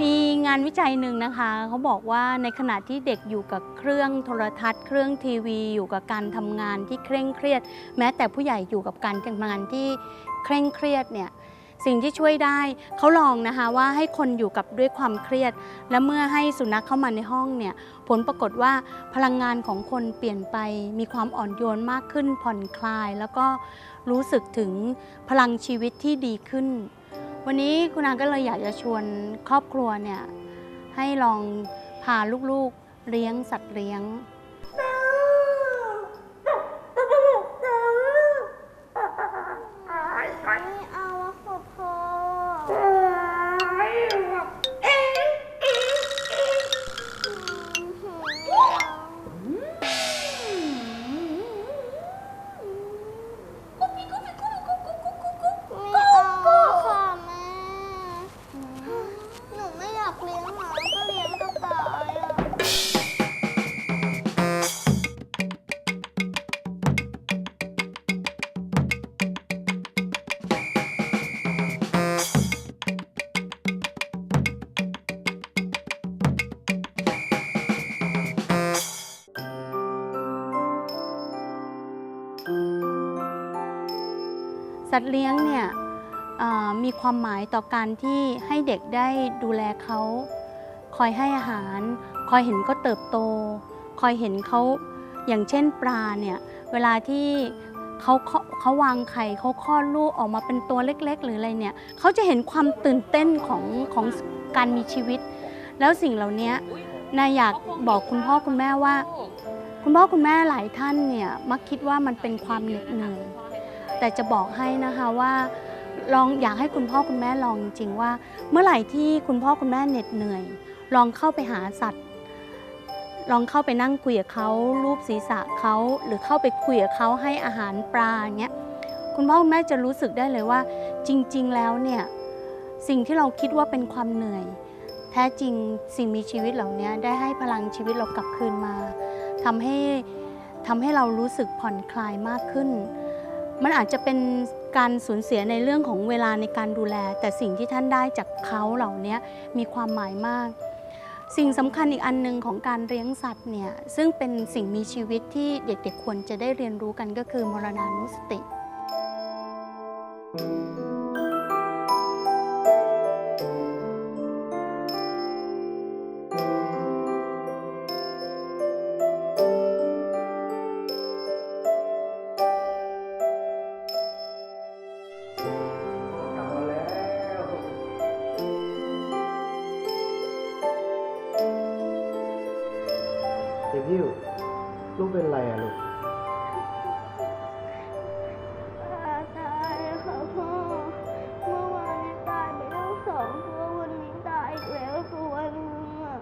มีงานวิจัยหนึ่งนะคะ เขาบอกว่าในขณะที่เด็กอยู่กับเครื่องโทรทัศน์ เครื่องทีวี อยู่กับการทำงานที่เคร่งเครียด แม้แต่ผู้ใหญ่อยู่กับการทำงานที่เคร่งเครียดเนี่ยสิ่งที่ช่วยได้เขาลองนะคะว่าให้คนอยู่กับด้วยความเครียด และเมื่อให้สุนัขเข้ามาในห้องเนี่ยผลปรากฏว่าพลังงานของคนเปลี่ยนไป มีความอ่อนโยนมากขึ้นผ่อนคลาย แล้วก็รู้สึกถึงพลังชีวิตที่ดีขึ้น วันนี้คุณอาก็เลยอยากจะชวนครอบครัวเนี่ยให้ลองพาลูกๆเลี้ยงสัตว์เลี้ยง สัตว์เลี้ยงเนี่ยมีความหมายต่อการที่ให้เด็กได้ดูแลเขาคอยให้อาหาร คอยเห็นเขาเติบโต คอยเห็นเขาอย่างเช่นปลาเนี่ยเวลาที่เขาเขาเขาวางไข่เขาคลอดลูกออกมาเป็นตัวเล็ก ๆ หรืออะไรเนี่ยเขาจะเห็นความตื่นเต้นของของการมีชีวิต แล้วสิ่งเหล่านี้นายอยากบอกคุณพ่อคุณแม่ว่า คุณพ่อคุณแม่หลายท่านเนี่ยมักคิดว่ามันเป็นความเหน็ดเหนื่อย แต่จะบอกให้นะคะว่าลองอยากให้คุณพ่อคุณแม่ลองจริงๆว่า เมื่อไหร่ที่คุณพ่อคุณแม่เหน็ดเหนื่อย ลองเข้าไปหาสัตว์ ลองเข้าไปนั่งคุยกับเขารูปศีรษะเขาหรือเข้าไปคุยกับเขาให้อาหารปลาอย่างเงี้ยคุณพ่อคุณแม่จะรู้สึกได้เลยว่า จริง ๆ แล้วเนี่ยสิ่งที่เราคิดว่าเป็นความเหนื่อย แท้จริงสิ่งมีชีวิตเหล่านี้ได้ให้พลังชีวิตเรากลับคืนมาทำให้ทำให้เรารู้สึกผ่อนคลายมากขึ้น มันอาจจะเป็นการสูญเสียในเรื่องของเวลาในการดูแล แต่สิ่งที่ท่านได้จากเขาเหล่านี้มีความหมายมาก สิ่งสำคัญอีกอันหนึ่งของการเลี้ยงสัตว์เนี่ยซึ่งเป็นสิ่งมีชีวิตที่เด็กๆควรจะได้เรียนรู้กันก็คือมรณานุสติก เดวิวลูกเป็นไรอะลูกปลาตายอะค่ะพ่อ เมื่อวานนี้ตายไปตั้งสองตัววันนี้ตายอีกแล้วตัวหนึงอะ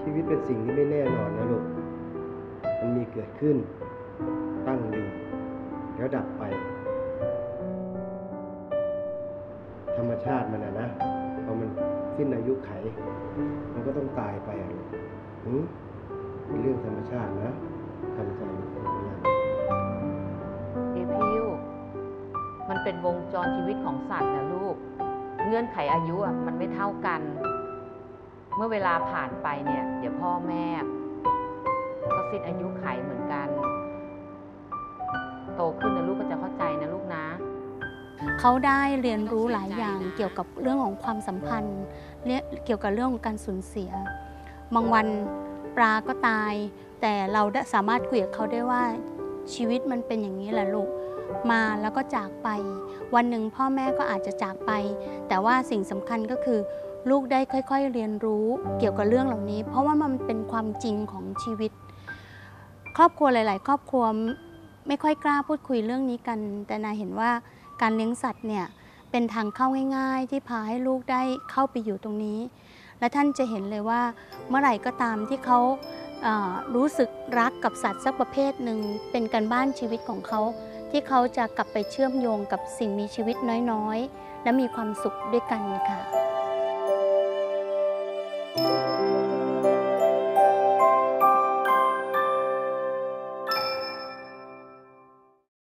ชีวิตเป็นสิ่งที่ไม่แน่นอนนะลูก มันมีเกิดขึ้น ตั้งอยู่แล้วดับ สิ้นอายุไข มันก็ต้องตายไปอะลูกหืมเป็นเรื่องธรรมชาตินะทำใจลูกไม่เป็นไรเอพิวมันเป็นวงจรชีวิตของสัตว์นะลูก เงื่อนไขอายุอะมันไม่เท่ากัน เมื่อเวลาผ่านไปเนี่ย เดี๋ยวพ่อแม่ ก็สิ้นอายุไขเหมือนกัน โตขึ้นนะลูกก็จะเข้าใจนะลูกนะเขาได้เรียนรู้หลายอย่างเกี่ยวกับเรื่องของความสัมพันธ์ เนี่ยเกี่ยวกับเรื่องของการสูญเสีย บางวันปลาก็ตาย แต่เราได้สามารถคุยกับเขาได้ว่าชีวิตมันเป็นอย่างนี้แหละลูกมาแล้วก็จากไป วันหนึ่งพ่อแม่ก็อาจจะจากไป แต่ว่าสิ่งสำคัญก็คือ ลูกได้ค่อย ๆ เรียนรู้เกี่ยวกับเรื่องเหล่านี้ เพราะว่ามันเป็นความจริงของชีวิต ครอบครัวหลาย ๆ ครอบครัวไม่ค่อยกล้าพูดคุยเรื่องนี้กัน แต่นายเห็นว่าการเลี้ยงสัตว์เนี่ย เป็นทางเข้าง่ายๆ ที่พาให้ลูกได้เข้าไปอยู่ตรงนี้ และท่านจะเห็นเลยว่าเมื่อไหร่ก็ตามที่เขาเอ่อรู้สึกรักกับสัตว์สักประเภทหนึ่งเป็นการบ้านชีวิตของเขา ที่เขาจะกลับไปเชื่อมโยงกับสิ่งมีชีวิตน้อยๆ และมีความสุขด้วยกันค่ะ